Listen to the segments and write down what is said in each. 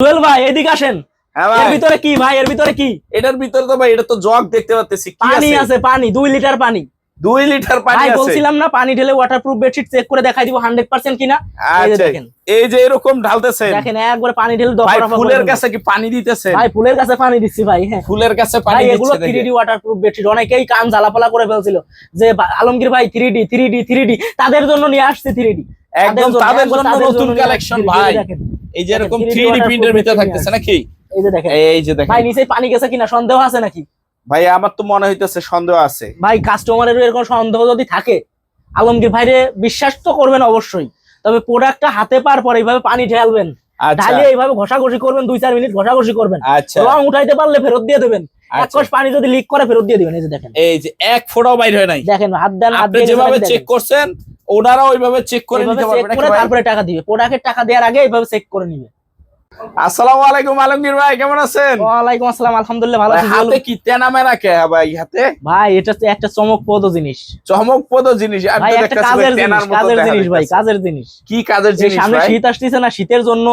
Twelve ভাই এদিকে আসেন। হ্যাঁ এর ভিতরে কি ভাই এর ভিতরে কি? এটার ভিতরে তো ভাই এটা তো জগ দেখতে পাচ্ছি পানি আছে? আছে পানি দুই লিটার পানি। দুই লিটার পানি ভাই আছে। বলছিলাম না পানি ঢেলে ওয়াটারপ্রুফ বেডশিট চেক করে দেখাই দিব হান্ড্রেড পার্সেন্ট কিনা? এই আচ্ছা দেখেন। এই যে এরকম ঢালতেছেন। দেখেন একবার পানি ঢেলে দফা দফা ফুলের কাছে কি পানি দিতেছেন? ভাই ফুলের কাছে পানি দিচ্ছি ভাই হ্যাঁ। ফুলের কাছে পানি ভাই এগুলো। ওয়াটারপ্রুফ বেডশিট অনেকেই কান জ্বালাপালা করে ফেলছিল যে আলমগীর ভাই three D three D three D তাদের জন্য নিয়ে আসছে থ্রি ডি একদম তাদের জন্য নতুন কালেকশন ভাই। দেখেন। এই যে এরকম 3D 3D প্রিন্টের ভিতরে থাকতেছে নাকি? এই যে দেখেন। এই যে দেখেন। ভাই নিচে পানি গেছে কিনা? সন্দেহ আছে নাকি? ভাই আমার তো মনে হইতেছে সন্দেহ আছে। ভাই কাস্টমারের এরকম সন্দেহ যদি থাকে আলমগীর ভাইরে বিশ্বাস তো করবেন অবশ্যই। তবে প্রোডাক্টটা হাতে পার পর এইভাবে পানি ঢালবেন। আচ্ছা। ঢালিয়ে এইভাবে ঘষাঘষি করবেন দুই চার মিনিট ঘষাঘষি করবেন। আচ্ছা। রং উঠাইতে পারলে ফেরত দিয়ে দেবেন। এক আচ্ছা। কষ পানি যদি লিক করে ফেরত দিয়ে দিবেন। এই যে দেখেন। এই যে এক ফোঁটাও বাইর হয় নাই। দেখেন হাত দেন হাত আপনি যেভাবে চেক করছেন ওনারা ওইভাবে চেক করে নিতে পারবে তারপরে টাকা দিবে। প্রোডাক্টের টাকা দেওয়ার আগে এইভাবে চেক করে নিবে। আসসালামু আলাইকুম আলমগীর ভাই কেমন আছেন? ওয়ালাইকুম আসসালাম আলহামদুলিল্লাহ ভালো আছি হাতে কি তেনা মেরা কে ভাই হাতে? ভাই এটা তো একটা চমকপ্রদ জিনিস। চমকপ্রদ জিনিস ভাই একটা কাজের জিনিস মতো কাজের জিনিস ভাই কাজের জিনিস। কি কাজের জিনিস সামনে শীত আসতেছে না শীতের জন্য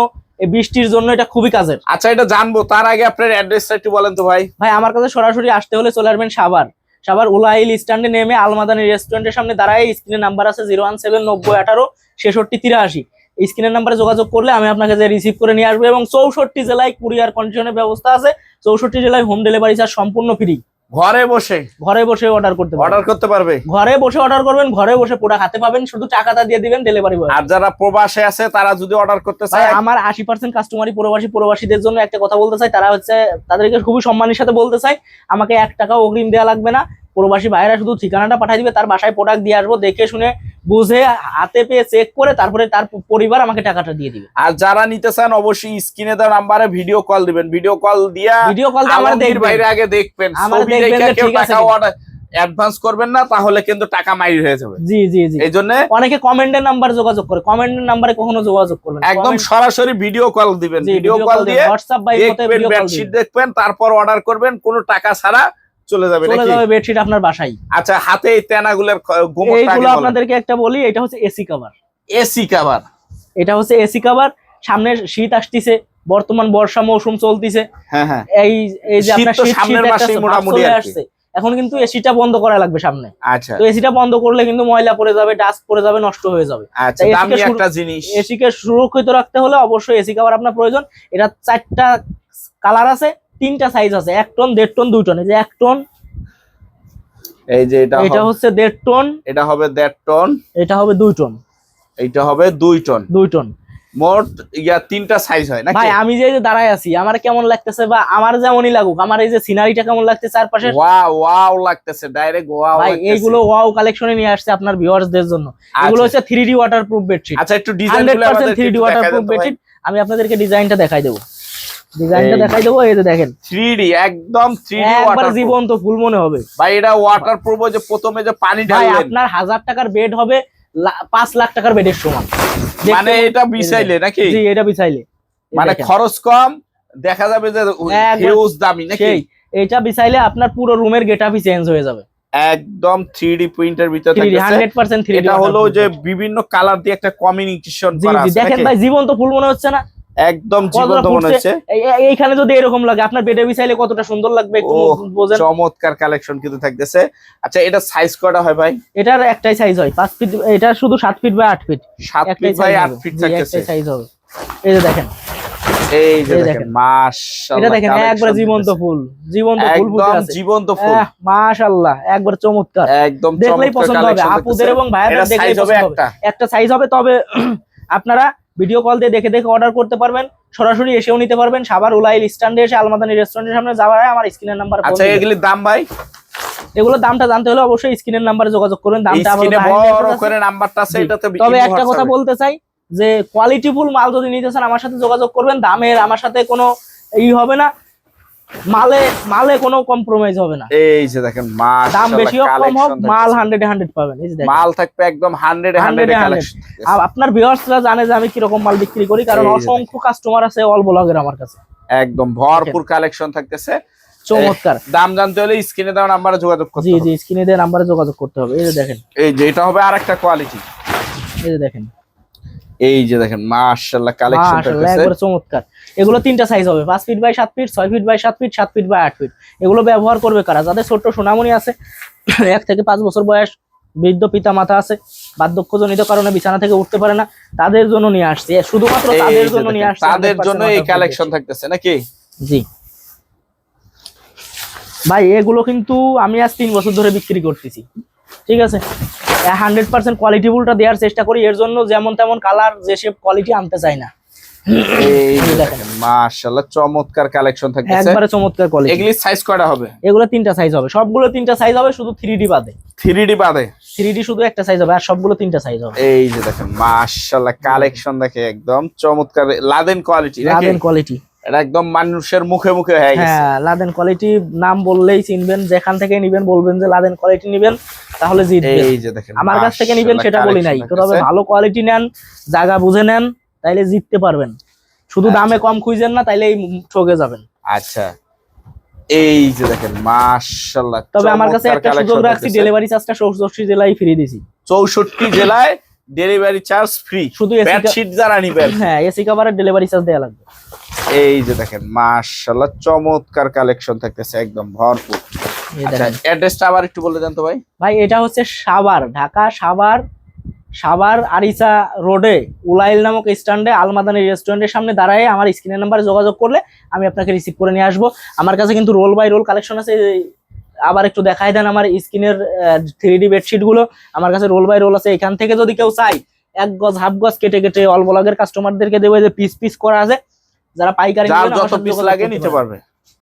এই বৃষ্টির জন্য এটা খুবই কাজের। আচ্ছা এটা জানব তার আগে আপনার অ্যাড্রেসটা একটু বলেন তো ভাই। ভাই আমার কাছে সরাসরি আসতে হলে চলে আসবেন সাভার। সাভার উলাইল স্ট্যান্ডে নেমে আলমাদানি রেস্টুরেন্টের সামনে দাঁড়ায়। স্ক্রিনের নাম্বার আছে জিরো ওয়ান সেভেন নব্বই আঠারো ছেষট্টি তিরাশি। স্ক্রিনের নাম্বারে যোগাযোগ করলে আমি আপনাকে যে রিসিভ করে নিয়ে আসব এবং চৌষট্টি জেলায় কুরিয়ার কন্ডিশনের ব্যবস্থা আছে। চৌষট্টি জেলায় হোম ডেলিভারি চার্জ সম্পূর্ণ ফ্রি ঘরে বসে ঘরে বসে অর্ডার করতে অর্ডার করতে পারবে? ঘরে বসে অর্ডার করবেন ঘরে বসে প্রোডাক্ট হাতে পাবেন শুধু টাকাটা দিয়ে দিবেন ডেলিভারি বয় আর যারা প্রবাসে আছে তারা যদি অর্ডার করতে চায় আমার আশি পার্সেন্ট কাস্টমারই প্রবাসী প্রবাসীদের জন্য একটা কথা বলতে চাই তারা হচ্ছে তাদেরকে খুবই সম্মানের সাথে বলতে চাই আমাকে এক টাকা অগ্রিম দেওয়া লাগবে না। প্রবাসী ভাইরা শুধু ঠিকানাটা পাঠিয়ে দিবে তার বাসায় প্রোডাক্ট দিয়ে আসব দেখে শুনে বুঝে হাতে পেয়ে চেক করে তারপরে তার পরিবার আমাকে টাকাটা দিয়ে দিবে। আর যারা নিতে চান অবশ্যই স্ক্রিনে দেওয়া নাম্বারে ভিডিও কল দিবেন। ভিডিও কল দিয়া ভিডিও কল দেখবেন। বাইরে আগে দেখবেন। ঠিক আছে অ্যাডভান্স করবেন না তাহলে কিন্তু টাকা মাইর হয়ে যাবে। জি জি জি। এই জন্য অনেকে কমেন্টের নাম্বার যোগাযোগ করে। কমেন্টের নাম্বারে কখনো যোগাযোগ করবেন একদম সরাসরি ভিডিও কল দিবেন। ভিডিও কল দিয়ে হোয়াটসঅ্যাপ বা দেখবেন ভিডিও কল বেডশিট দেখবেন তারপর অর্ডার করবেন। কোনো টাকা ছাড়া চলে যাবে চলে যাবে বেডশিট আপনার বাসায়। আচ্ছা হাতে এই তেনাগুলোর এইগুলো আপনাদেরকে একটা বলি এটা হচ্ছে এসি কভার এসি কভার এটা হচ্ছে এসি কভার সামনে শীত আসতিছে বর্তমান বর্ষা মৌসুম চলতিছে। হ্যাঁ হ্যাঁ। এই এই যে আপনার শীত সামনের মাসেই মোটামুটি। আসছে। এখন কিন্তু এসিটা বন্ধ করা লাগবে সামনে। আচ্ছা। তো এসিটা বন্ধ করলে কিন্তু ময়লা পড়ে যাবে ডাস্ট পড়ে যাবে নষ্ট হয়ে যাবে। আচ্ছা দামি একটা জিনিস। এসিকে সুরক্ষিত রাখতে হলে অবশ্যই এসি কভার আপনার প্রয়োজন। এটা চারটা কালার আছে। তিনটা সাইজ আছে এক টন দেড় টন দুই টন এই যে এক টন এই যে এটা এটা হচ্ছে দেড় টন এটা হবে দেড় টন এটা হবে দুই টন এইটা হবে দুই টন দুই টন মোট ইয়া তিনটা সাইজ হয় নাকি? ভাই আমি যে যে দাঁড়ায় আছি আমার কেমন লাগতেছে বা আমার যেমনই লাগুক আমার এই যে সিনারিটা কেমন লাগতেছে চারপাশে ওয়াও ওয়াও লাগতেছে ডাইরেক্ট ওয়াও ভাই এইগুলো ওয়াও কালেকশনে নিয়ে আসছে আপনার ভিউয়ার্সদের জন্য। এগুলো হচ্ছে থ্রি ডি ওয়াটারপ্রুফ বেডশিট আচ্ছা একটু design hundred percent three D waterproof bedsheet আমি আপনাদেরকে ডিজাইনটা দেখাই দেবো। ডিজাইনটা। দেখাই দেবো এই দেখেন। থ্রি ডি একদম থ্রি ডি একবার ওয়াটার জীবন্ত ফুল মনে হবে। ভাই এটা ওয়াটার প্রুফ যে প্রথমে যে পানি ঢাললেন। আপনার হাজার টাকার বেড হবে লা- পাঁচ লাখ টাকার বেডের সমান। মানে এটা বিছাইলে নাকি? জি এটা বিছাইলে। মানে খরচ কম দেখা যাবে যে হিউজ দামি নাকি? এইটা বিছাইলে আপনার পুরো রুমের গেটআপই চেঞ্জ হয়ে যাবে। একদম থ্রি ডি প্রিন্টের ভিতরে হান্ড্রেড পার্সেন্ট থ্রি এটা হলো যে বিভিন্ন কালার দিয়ে একটা কমিউনিকেশন করা আছে দেখেন ভাই জীবন্ত ফুল মনে হচ্ছে না? একদম জীবন্ত মনে হচ্ছে। এই- এই- এইখানে যদি এরকম লাগে আপনার বেডে বিছাইলে কতটা সুন্দর লাগবে একটু বোঝেন। চমৎকার কালেকশন কিন্তু থাকতেছে। আচ্ছা এটা সাইজ কটা হয় ভাই? এটার একটাই সাইজ হয় পাঁচ ফিট এটা শুধু সাত ফিট বা আট ফিট সাত একটাই ফিট বাই সাইজ আট ফিট থাকতেছে। সাইজ হবে। এই যে দেখেন। এই যে দেখেন। মাশাআল্লাহ এটা দেখেন একবার জীবন্ত ফুল জীবন্ত ফুল ফুটে আছে। জীবন্ত ফুল। মাশাআল্লাহ একবার চমৎকার। একদম দেখলেই পছন্দ হবে। আপুদের এবং ভাইয়াদের দেখলেই পছন্দ হবে। একটা। সাইজ হবে তবে আপনারা ভিডিও কল দিয়ে দেখে দেখে অর্ডার করতে পারবেন। সরাসরি এসেও নিতে পারবেন। সাবার উলাইল স্ট্যান্ডে এসে আলমাদানি রেস্টুরেন্টের সামনে যাওয়ার আমার স্ক্রিনের নাম্বার আচ্ছা এগুলির দাম ভাই? এগুলোর দামটা জানতে হলে অবশ্যই স্ক্রিনের নাম্বারে যোগাযোগ করবেন দামটা করে নাম্বারটা আছে। এটাতে তবে একটা কথা বলতে চাই যে কোয়ালিটিফুল মাল যদি নিতে চান আমার সাথে যোগাযোগ করবেন। দামের আমার সাথে কোনো ই হবে না। মালে মালে কোনো কম্প্রোমাইজ হবে না। এই যে দেখেন দাম বেশি হোক কম হোক মাল থাকতেছে। হান্ড্রেড হান্ড্রেড পাবেন এই যে দেখেন। মাল থাকবে একদম 100 100 100 100 কালেকশন আর আপনার ভিউয়ার্সরা জানে যে আমি কীরকম মাল বিক্রি করি কারণ অসংখ্য কাস্টমার আছে অল ব্লগের আমার কাছে। একদম ভরপুর কালেকশন থাকতেছে। চমৎকার। দাম জানতে হলে স্ক্রিনে দেওয়া নাম্বারে যোগাযোগ করতে জি হবে। জি স্ক্রিনে দিয়ে নাম্বারে যোগাযোগ করতে হবে এই যে দেখেন। এই যে এটা হবে আরেকটা কোয়ালিটি এই যে দেখেন। এই যে দেখেন মাশাআল্লাহ কালেকশন একবারে চমৎকার। এগুলো তিনটা সাইজ হবে পাঁচ ফিট বাই সাত ফিট ছয় ফিট বাই সাত ফিট সাত ফিট বাই আট ফিট এগুলো ব্যবহার করবে কারা? যাদের ছোট্ট সোনামণি আছে এক থেকে পাঁচ বছর বয়স বৃদ্ধ পিতা মাতা আছে বার্ধক্যজনিত কারণে বিছানা থেকে উঠতে পারে না তাদের জন্য নিয়ে আসছে। শুধুমাত্র তাদের জন্য নিয়ে আসছে তাদের জন্য এই কালেকশন থাকতেছে নাকি? জি। ভাই এগুলো কিন্তু আমি আজ তিন বছর ধরে বিক্রি করতেছি। ঠিক আছে? হান্ড্রেড পার্সেন্ট কোয়ালিটি বুলটা দেওয়ার চেষ্টা করি। এর জন্য যেমন তেমন কালার যে সে কোয়ালিটি আনতে চাই না। মাশাআল্লাহ চমৎকার কালেকশন একবারে চমৎকার কোয়ালিটি এগুলি সাইজ কয়টা হবে? এগুলো তিনটা সাইজ হবে। সবগুলো তিনটা সাইজ হবে শুধু বাদে। 3D বাদে? শুধু একটা সাইজ হবে আর সবগুলো তিনটা সাইজ হবে। এই যে দেখেন মাশাআল্লাহ কালেকশন দেখে একদম চমৎকার লাদেন কোয়ালিটি লাদেন কোয়ালিটি এটা একদম মানুষের মুখে মুখে হয়ে গেছে। হ্যাঁ লাদেন কোয়ালিটি নাম বললেই চিনবেন যেখান থেকে নিবেন বলবেন যে লাদেন কোয়ালিটি নিবেন তাহলে জিতবেন। এই যে দেখেন আমার কাছ থেকে নিবেন সেটা বলি নাই তবে ভালো কোয়ালিটি নেন জায়গা বুঝে নেন তাইলে জিততে পারবেন। শুধু দামে কম খুঁজেন না তাইলে ঠকে যাবেন। আচ্ছা। এই যে দেখেন মাশাআল্লাহ তবে আমার কাছে একটা সুযোগ রাখছি ডেলিভারি চার্জটা চৌষট্টি জেলায় ফ্রি দিছি। চৌষট্টি জেলায় ডেলিভারি চার্জ ফ্রি শুধু বেডশিট যারা নিবেন হ্যাঁ এসি কাভারের ডেলিভারি চার্জ দেওয়া লাগবে। এই যে দেখেন মাশাআল্লাহ চমৎকার কালেকশন থাকতেছে একদম ভরপুর। আচ্ছা। অ্যাড্রেসটা আবার একটু বলে দেন তো ভাই। ভাই এটা হচ্ছে সাভার ঢাকা সাভার সাভার আরিসা রোডে উলাইল নামক স্ট্যান্ডে আলমাদানি রেস্টুরেন্টের সামনে দাঁড়ায় আমার স্ক্রিনের নাম্বারে যোগাযোগ করলে আমি আপনাকে রিসিভ করে নিয়ে আসব। আমার কাছে কিন্তু রোল বাই রোল কালেকশন আছে এই আবার একটু দেখাই দেন আমার স্ক্রিনের থ্রি ডি বেডশিটগুলো আমার কাছে রোল বাই রোল আছে এখান থেকে যদি কেউ চাই এক গজ হাফ গজ কেটে কেটে অল ব্লগের কাস্টমারদেরকে দেবে যে পিস পিস করা আছে যারা পাইকারি যত পিস লাগে নিতে পারবে।